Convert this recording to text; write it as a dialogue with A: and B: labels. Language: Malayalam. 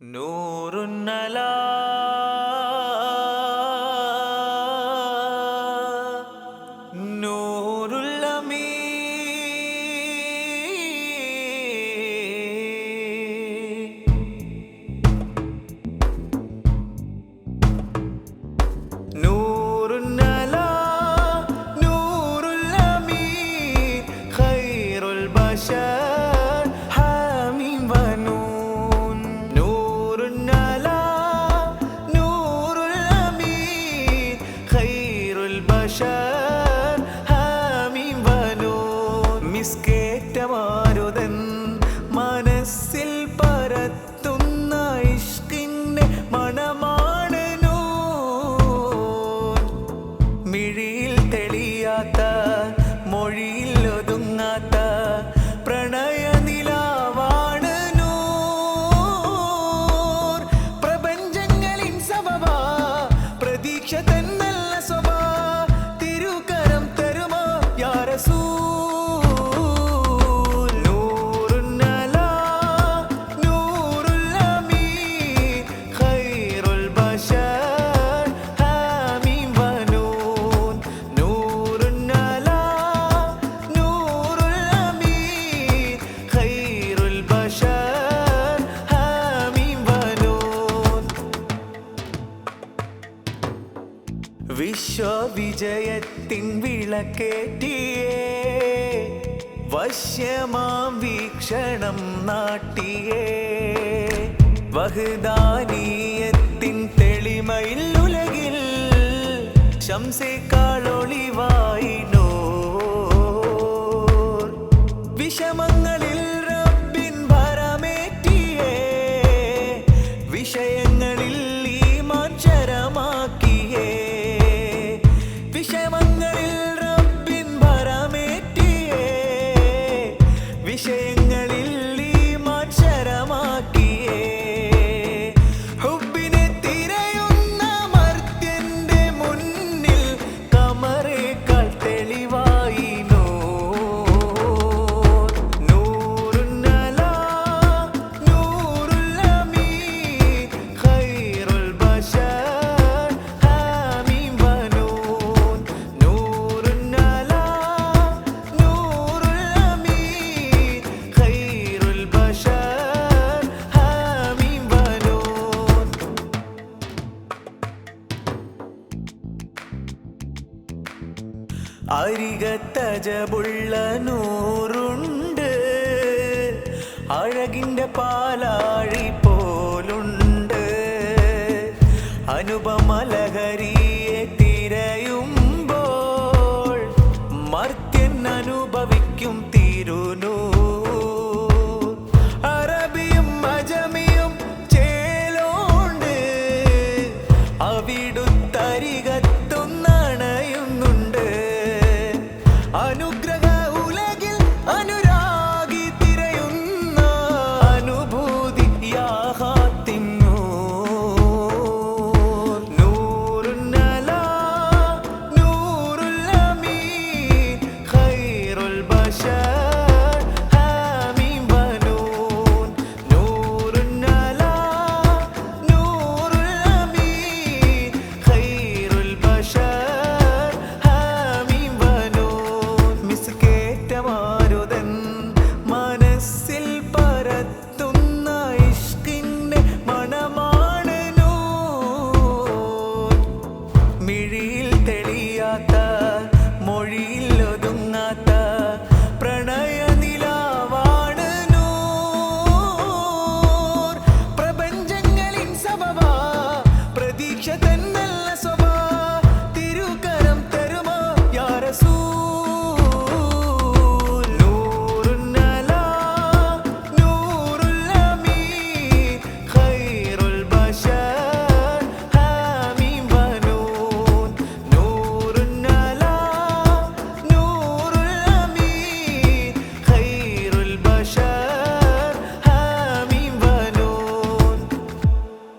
A: نور النلا വിജയത്തിൻ വിളക്കേറ്റിയേ. വശ്യമാ വീക്ഷണം നാട്ടിയേ. വഹദാനീയത്തിൻ തെളിമയിൽ ഉലകിൽ ശംസേക്കാളൊളിവായിനോ വിഷമങ്ങളിൽ విషయమ അരികത്തജബുള്ള നൂറുണ്ട് അഴകിന്റെ പാലാഴി പോലുണ്ട്. അനുപമലഹരി